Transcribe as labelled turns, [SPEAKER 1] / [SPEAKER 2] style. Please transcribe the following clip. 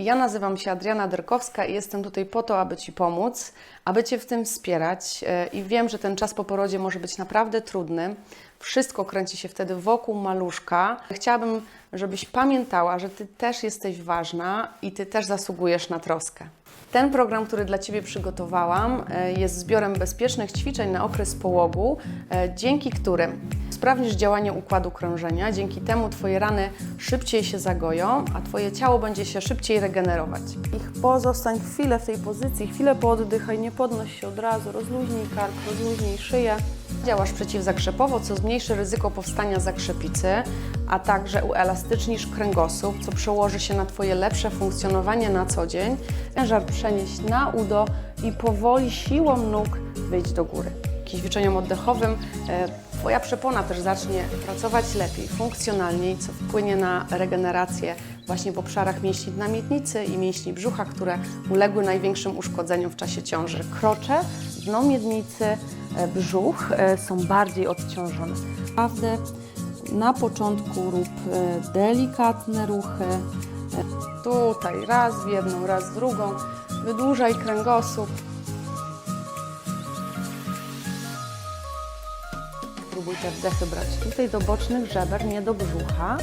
[SPEAKER 1] Ja nazywam się Adriana Derkowska i jestem tutaj po to, aby Ci pomóc, aby Cię w tym wspierać. E, I wiem, że ten czas po porodzie może być naprawdę trudny. Wszystko kręci się wtedy wokół maluszka. Chciałabym, żebyś pamiętała, że Ty też jesteś ważna i Ty też zasługujesz na troskę. Ten program, który dla Ciebie przygotowałam, e, jest zbiorem bezpiecznych ćwiczeń na okres połogu, e, dzięki którym sprawnisz działanie układu krążenia, dzięki temu Twoje rany szybciej się zagoją, a Twoje ciało będzie się szybciej regenerować. Ich pozostań chwilę w tej pozycji, chwilę pooddychaj, nie podnoś się od razu, rozluźnij kark, rozluźnij szyję. Działasz przeciwzakrzepowo, co zmniejszy ryzyko powstania zakrzepicy, a także uelastycznisz kręgosłup, co przełoży się na Twoje lepsze funkcjonowanie na co dzień. Ciężar przenieść na udo i powoli siłą nóg wyjść do góry. Ćwiczeniom oddechowym e, Twoja przepona też zacznie pracować lepiej, funkcjonalniej, co wpłynie na regenerację właśnie w obszarach mięśni dna miednicy i mięśni brzucha, które uległy największym uszkodzeniom w czasie ciąży. Krocze, dno miednicy, brzuch e, są bardziej odciążone. Naprawdę na początku rób e, delikatne ruchy. E, Tutaj raz w jedną, raz w drugą. Wydłużaj kręgosłup. Spróbuj te wdechy brać tutaj do bocznych żeber, nie do brzucha.